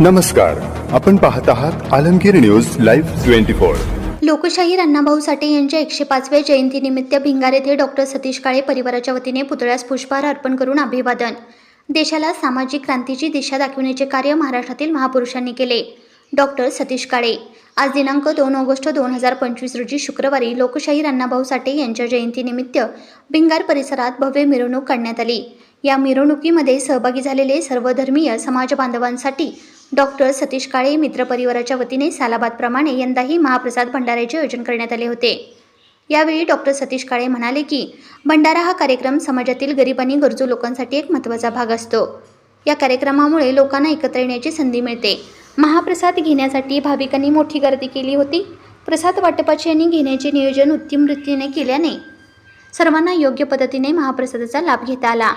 नमस्कार. आपण पाहत आहात Alamgir news live twenty four. लोकशाहीर अण्णाभाऊ साठे यांच्या एकशे पाचव्या जयंतीनिमित्त भिंगार येथे डॉक्टर सतीश काळे परिवाराच्या वतीने पुतळ्यास पुष्पहार अर्पण करून अभिवादन. देशाला सामाजिक क्रांतीची दिशा दाखविण्याचे कार्य महाराष्ट्रातील महापुरुषांनी केले. डॉक्टर सतीश काळे. आज दिनांक दोन ऑगस्ट दोन हजार पंचवीस रोजी शुक्रवारी लोकशाहीर अण्णाभाऊ साठे यांच्या जयंतीनिमित्त भिंगार परिसरात भव्य मिरवणूक काढण्यात आली. या मिरवणुकीमध्ये सहभागी झालेले सर्वधर्मीय समाज बांधवांसाठी डॉक्टर सतीश काळे मित्र परिवाराच्या वतीने सालाबादप्रमाणे यंदाही महाप्रसाद भंडाऱ्याचे आयोजन करण्यात आले होते. यावेळी डॉक्टर सतीश काळे म्हणाले की भंडारा हा कार्यक्रम समाजातील गरीब आणि गरजू लोकांसाठी एक महत्त्वाचा भाग असतो. या कार्यक्रमामुळे लोकांना एकत्र येण्याची संधी मिळते. महाप्रसाद घेण्यासाठी भाविकांनी मोठी गर्दी केली होती. प्रसाद वाटपाचे आणि घेण्याचे नियोजन उत्तम रीतीने केल्याने सर्वांना योग्य पद्धतीने महाप्रसादाचा लाभ घेता आला.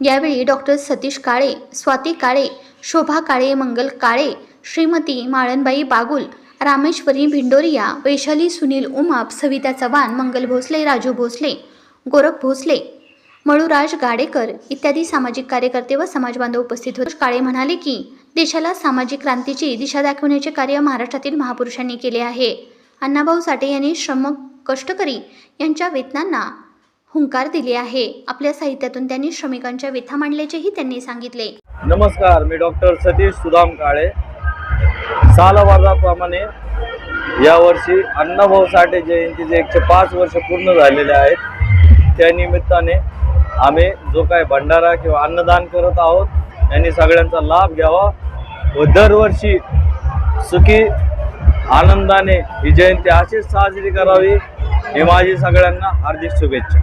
यावेळी डॉक्टर सतीश काळे स्वाती काळे शोभा काळे मंगल काळे श्रीमती माळणबाई बागुल रामेश्वरी भिंडोरिया वैशाली सुनील उमाप सविता चव्हाण मंगल भोसले राजू भोसले गोरख भोसले मळुराज गाडेकर इत्यादी सामाजिक कार्यकर्ते व समाजबांधव उपस्थित होते. काळे म्हणाले की देशाला सामाजिक क्रांतीची दिशा दाखवण्याचे कार्य महाराष्ट्रातील महापुरुषांनी केले आहे. अण्णाभाऊ साठे यांनी श्रम कष्टकरी यांच्या वेतनांना हुंकार दिले आहे. आपल्या साहित्यातून त्यांनी श्रमिकांच्या व्यथा मांडल्याचेही त्यांनी सांगितले. नमस्कार मी डॉक्टर सतीश सुदाम काळे. सालवादाप्रमाणे यावर्षी अण्णाभाऊ साठे जयंतीचे एकशे पाच वर्ष पूर्ण झालेले आहेत त्या निमित्ताने आम्ही जो काय भंडारा किंवा अन्नदान करत आहोत यांनी सगळ्यांचा लाभ घ्यावा व दरवर्षी सुखी आनंदाने ही जयंती अशीच साजरी करावी ही माझी सगळ्यांना हार्दिक शुभेच्छा.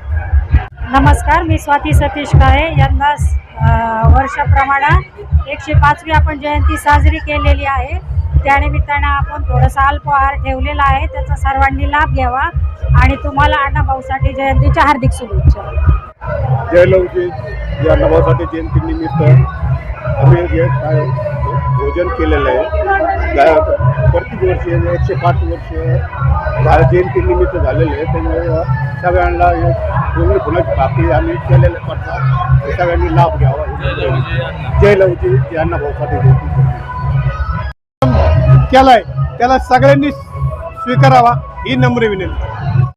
नमस्कार मी स्वाती सतीश काळे. यंदा अ, एकशे पाचवी आपण जयंती साजरी केलेली आहे. त्यानिमित्तानं आपण थोडंसं अल्पहार ठेवलेला आहे. त्याचा सर्वांनी लाभ घ्यावा आणि तुम्हाला अण्णाभाऊसाठी जयंतीच्या हार्दिक शुभेच्छा. जयलवजी या नवासाठी जयंतीनिमित्त आम्ही जे काय भोजन केलेलं आहे वर्षी एकशे पाच वर्ष. झा- जयंतीनिमित्त झालेले आहे. त्यामुळे सगळ्यांना दोन्ही फुलाची पाकळी आम्ही केलेले करतात सगळ्यांनी लाभ घ्यावा. जयलवजी यांना भाऊसाठी जयंती केलाय त्याला सगळ्यांनी स्वीकारावा. ही नम्र विनंती.